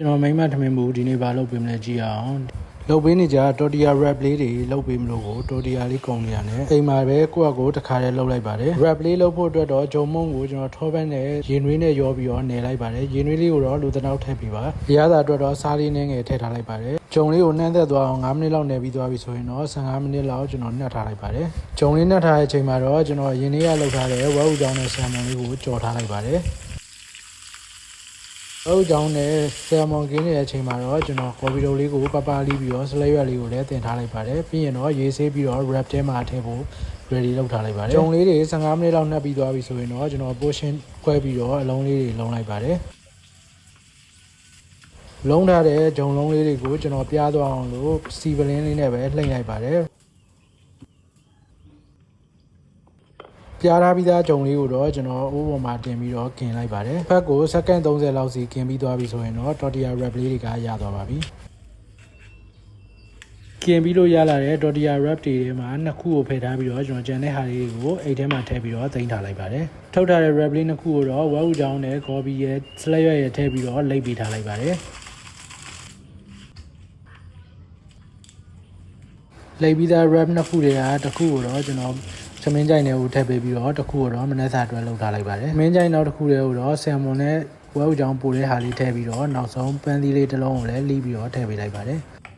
ကျွန်တော်မိမထမင်းဘူးဒီနေ့ဘာလုပ်ပေးမလဲကြည့်အောင်လုပ်ပေးနေကြတော်တီယာ rap လေးတွေလုပ်ပေးမလို့ကိုတော်တီယာလေးကုန်နေရတယ်အိမ်မှာပဲကိုယ့်အကိုတစ်ခါတည်းလုပ်လိုက်ပါတယ် rap လေးလုပ်ဖို့အတွက်တော့ဂျုံမုံကိုကျွန်တော်ထောပန်းနဲ့ရင်နွေးနဲ့ရောပြီးတော့နယ်လိုက်ပါတယ်ရင်နွေးလေးကိုတော့လူတစ်နောက်ထည့်ပြီးပါရရတာအတွက်တော့စားလေးနဲ့ငယ်ထည့်ထားလိုက်ပါတယ်ဂျုံလေးကိုနှမ်းသက်သွားအောင်9မိနစ်လောက်နယ်ပြီးသွားပြီဆိုရင်တော့15မိနစ်လောက်ကျွန်တော်နှက်ထားလိုက်ပါတယ်ဂျုံလေးနှက်ထားတဲ့အချိန်မှာတော့ကျွန်တော်ရင်လေးကလုပ်ထားတဲ့ဝက်ဥကြောင်းနဲ့ဆန်မွန်လေးကိုကြော်ထားလိုက်ပါတယ် ဟုတ်ကြောင်းနဲ့ဆယ်မွန်ကင်းနေတဲ့အချိန်မှာတော့ကျွန်တော်ကော်ပီတိုလေးကိုပပလီးပြီးတော့စလဲရွက်လေးကိုလည်းတင်ထားလိုက်ပါတယ်ပြီးရင်တော့ရေးဆေးပြီးတော့ wrap ထဲမှာထည့်ဖို့ ready လုပ်ထားလိုက်ပါတယ်ဂျုံလေးတွေ15မိနစ်လောက်နှက်ပြီးသွားပြီဆိုရင်တော့ကျွန်တော် portion ခွဲပြီးတော့အလုံးလေးတွေလုံးလိုက်ပါတယ်လုံးထားတဲ့ဂျုံလုံးလေးတွေကိုကျွန်တော်ပြားသွားအောင်လို့စီပလင်းလေးနဲ့ပဲလှိမ့်လိုက်ပါတယ် ပြားထားပြီးသားဂျုံလေးကိုတော့ကျွန်တော်အိုးပေါ်မှာတင်ပြီးတော့กินလိုက်ပါတယ်။ဖက်ကိုစက္ကန့်30လောက်စီกินပြီးသွားပြီဆိုရင်တော့ tortilla wrap လေးတွေကရသွားပါပြီ။กินပြီးလို့ရလာတဲ့ tortilla wrap တွေထဲမှာနှစ်ခုကိုဖယ်ထားပြီးတော့ကျွန်တော်ကြံတဲ့ဟာလေးတွေကိုအိတ်ထဲမှာထည့်ပြီးတော့တင်ထားလိုက်ပါတယ်။ထုတ်ထားတဲ့ wrap လေးနှစ်ခုကိုတော့ဝက်ဥချောင်းနဲ့ coffee ရဲ့ slab ရဲ့ထည့်ပြီးတော့လိပ်ပေးထားလိုက်ပါတယ်။လိပ်ပြီးသား wrap နှစ်ခုတွေကတစ်ခုကိုတော့ကျွန်တော် သမင်းကြိုင်တွေကိုထည့်ပေးပြီးတော့တစ်ခုကိုတော့မနက်စာအတွက်လုပ်ထားလိုက်ပါတယ်။မင်းကြိုင်နောက်တစ်ခုတွေကိုတော့ဆယ်မွန်နဲ့ဝဲဥချောင်းပို့တဲ့ဟာလေးထည့်ပြီးတော့နောက်ဆုံးပန်းသီးလေးတစ်လုံးကိုလည်းလီးပြီးတော့ထည့်ပေးလိုက်ပါတယ်။